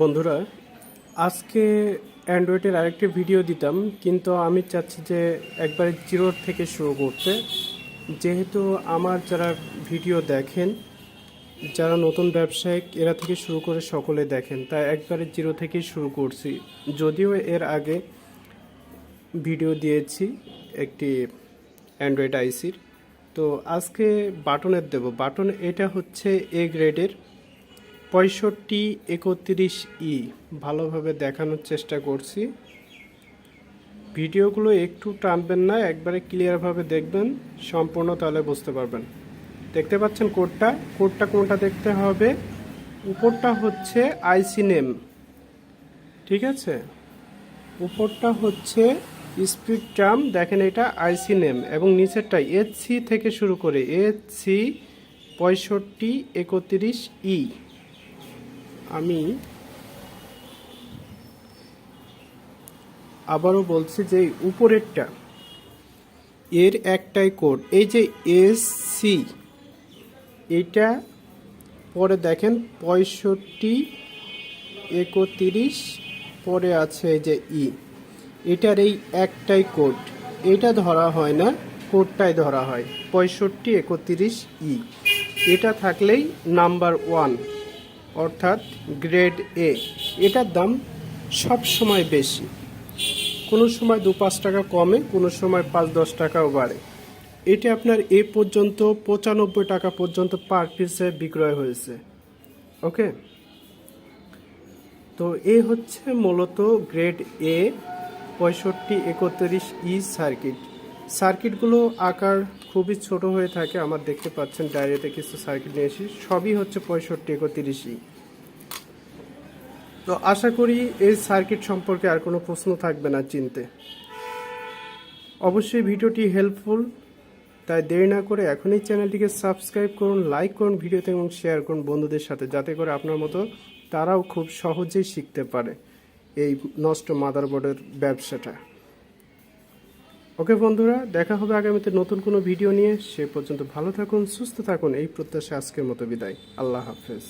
বন্ধুরা, আজকে অ্যান্ড্রয়েডের আরেকটি ভিডিও দিতাম, কিন্তু আমি চাচ্ছি যে একবারে জিরোর থেকে শুরু করতে। যেহেতু আমার যারা ভিডিও দেখেন, যারা নতুন ব্যবসায়িক, এরা থেকে শুরু করে সকলে দেখেন, তাই একবারে জিরো থেকে শুরু করছি। যদিও এর আগে ভিডিও দিয়েছি একটি অ্যান্ড্রয়েড আইসির। তো আজকে বাটনের দেব। বাটন এটা হচ্ছে এ গ্রেডের পঁয়ষট্টি একত্রিশ ই, ভালোভাবে দেখানোর চেষ্টা করছি। ভিডিওগুলো একটু টানবেন না, একবারে ক্লিয়ারভাবে দেখবেন, সম্পূর্ণ তাহলে বুঝতে পারবেন। দেখতে পাচ্ছেন কোডটা? কোডটা কোনটা দেখতে হবে? উপরটা হচ্ছে আইসি নেম। ঠিক আছে? উপরটা হচ্ছে স্পিড টার্ম, দেখেন এটা আইসি নেম, এবং নিচেরটা এইচ সি থেকে শুরু করে এইচ সি পঁয়ষট্টি একত্রিশ ই। আমি আবারও বলছি যে উপরেরটা, এর একটাই কোড, এই যে এস সি এটা পরে দেখেন পঁয়ষট্টি, একত্রিশ, পরে আছে এই যে ই এটার এই একটাই কোড, এটা ধরা হয় না, কোডটাই ধরা হয়, পঁয়ষট্টি, একত্রিশ ই এটা থাকলেই নাম্বার ওয়ান। অর্থাৎ গ্রেড এ। এটার দাম সব সময় বেশি। কোনো সময় দু পাঁচ টাকা কমে, কোনো সময় পাঁচ দশ টাকাও বাড়ে। এটা আপনার এ পর্যন্ত পঁচানব্বই টাকা পর্যন্ত পার পিসে বিক্রয় হয়েছে। ওকে তো এ হচ্ছে মূলত গ্রেড এ পঁয়ষট্টি একত্রিশ ই সার্কিট। সার্কিটগুলো আকার খুবই ছোট হয়ে থাকে, আমার দেখতে পাচ্ছেন ডায়েরিতে কিছু সার্কিট নিয়ে এসেছি সবই হচ্ছে পঁয়ষট্টি একত্রিশ ই তো আশা করি এই সার্কিট সম্পর্কে আর কোনো প্রশ্ন থাকবে না চিনতে। অবশ্যই ভিডিওটি হেল্পফুল তাই দেরি না করে এখনই চ্যানেলটিকে সাবস্ক্রাইব করুন লাইক করুন ভিডিওতে এবং শেয়ার করুন বন্ধুদের সাথে, যাতে করে আপনার মতো তারাও খুব সহজেই শিখতে পারে এই নষ্ট মাদারবোর্ডের ব্যবসাটা। ওকে বন্ধুরা, দেখা হবে আগামীতে নতুন কোনো ভিডিও নিয়ে। সে পর্যন্ত ভালো থাকুন, সুস্থ থাকুন। এই প্রত্যাশা আজকের মতো বিদায়। আল্লাহ হাফেজ।